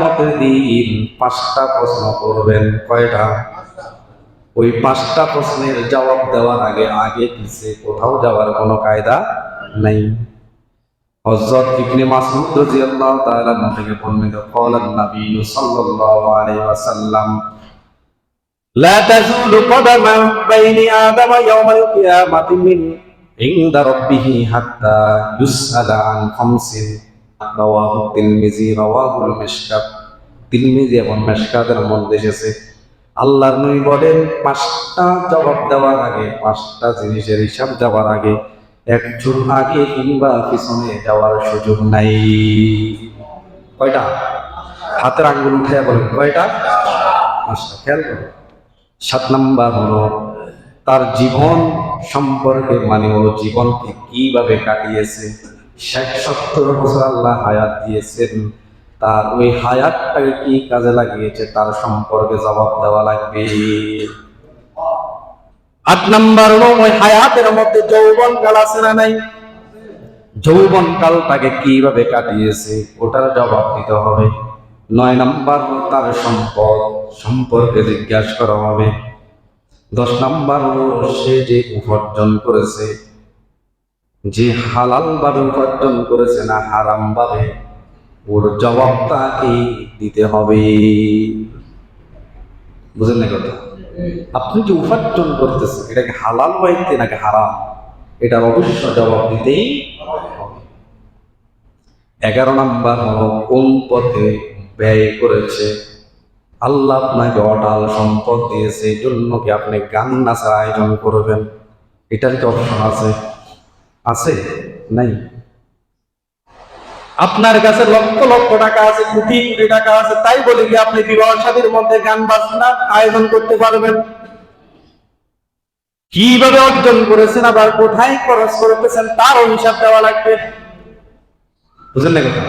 মতের দিন পাঁচটা প্রশ্ন করবেন কয়টা ওই পাঁচটা প্রশ্নের জবাব দেওয়ার আগে আগে পিছে কোথাও যাওয়ার কোনো কায়দা নাই হযরত ইবনে মাসউদ রাদিয়াল্লাহু তাআলা আনহু থেকে বর্ণিত قال النبي صلى الله عليه وسلم لا تزول قدم بين آدم يوم القيامة من عند ربه حتى يسأل عن خمس রওয়াহ তিলমিজি, রওয়াহুল মেশকাত। তিলমিজি এবং মেশকাতের মধ্যে এসেছে। আল্লাহর নই বলেন, পাঁচটা জবাব দেওয়ার আগে, পাঁচটা জিনিসের হিসাব দেওয়ার আগে, একজন আগে কিংবা পিছনে যাওয়ার সুযোগ নাই। কয়টা? হাতের আঙ্গুল উঠে বলেন, কয়টা? পাঁচটা, খেয়াল করো। সাত নাম্বার হলো, তার জীবন সম্পর্কে মানে হলো জীবনকে কীভাবে কাটিয়েছে। ষাট সত্তর বছর আল্লাহ হায়াত দিয়েছেন। তার ওই হায়াতটাকে কি কাজে লাগিয়েছে তার সম্পর্কে জবাব দেওয়া লাগবে। আট নাম্বার ওই হায়াতের মধ্যে যৌবন কাল আছে না নাই? যৌবন কালটাকে কীভাবে কাটিয়েছে ওটার জবাব দিতে হবে। নয় নাম্বার, তার সম্পদ সম্পর্কে জিজ্ঞাসা করা হবে। দশ নাম্বার, সে যে উপার্জন করেছে যে হালাল ভাবে উপার্জন করেছে না হারাম ভাবে, ওর জবাব তাকে দিতে হবে। বুঝলেন না কথা? আপনি যে উপার্জন করতেছেন, এটা কি হালাল বাইতে নাকি হারাম? এটার অবশ্য জবাব দিতেই এগারো নাম্বার হল, কোন পথে ব্যয় করেছে? আল্লাহ আপনাকে অটাল সম্পদ দিয়েছে, এই জন্য কি আপনি গান নাচার আয়োজন করবেন? এটার কি অপশন আছে? আছে? নাই। আপনার কাছে লক্ষ লক্ষ টাকা আছে, কোটি কোটি টাকা আছে, তাই বলে কি আপনি বিবাহ সাদীর মধ্যে গান বাজনা আয়োজন করতে পারবেন? কীভাবে অর্জন করেছেন, আবার কোথায় খরচ করতেছেন তারও হিসাব দেওয়া লাগবে। বুঝলেন না কথা?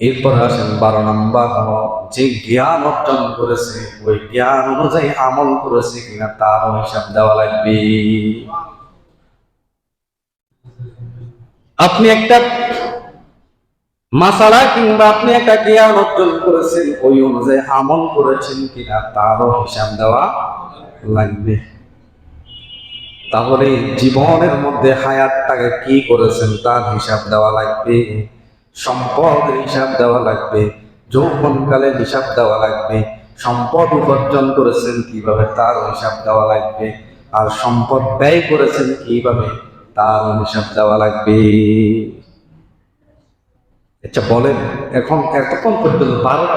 এরপর আসেন, বারো নাম্বার যে জ্ঞান অর্জন করেছে, ওই জ্ঞান অনুযায়ী আমল করেছে কিনা, তারও হিসাব দেওয়া লাগবে। আপনি একটা মাসালা কিংবা আপনি একটা জ্ঞান অর্জন করেছেন, ওই অনুযায়ী আমল করেছেন কিনা তারও হিসাব দেওয়া লাগবে। তাহলে জীবনের মধ্যে হায়াতটাকে কি করেছেন তার হিসাব দেওয়া লাগবে, সম্পদের হিসাব দেওয়া লাগবে, যৌবনকালের হিসাব দেওয়া লাগবে, সম্পদ উপার্জন করেছেন কীভাবে তার হিসাব দেওয়া লাগবে, আর সম্পদ ব্যয় করেছেন কীভাবে তার হিসাব দেওয়া লাগবে। আচ্ছা বলেন এখন এতক্ষণ পর্যন্ত বারোটা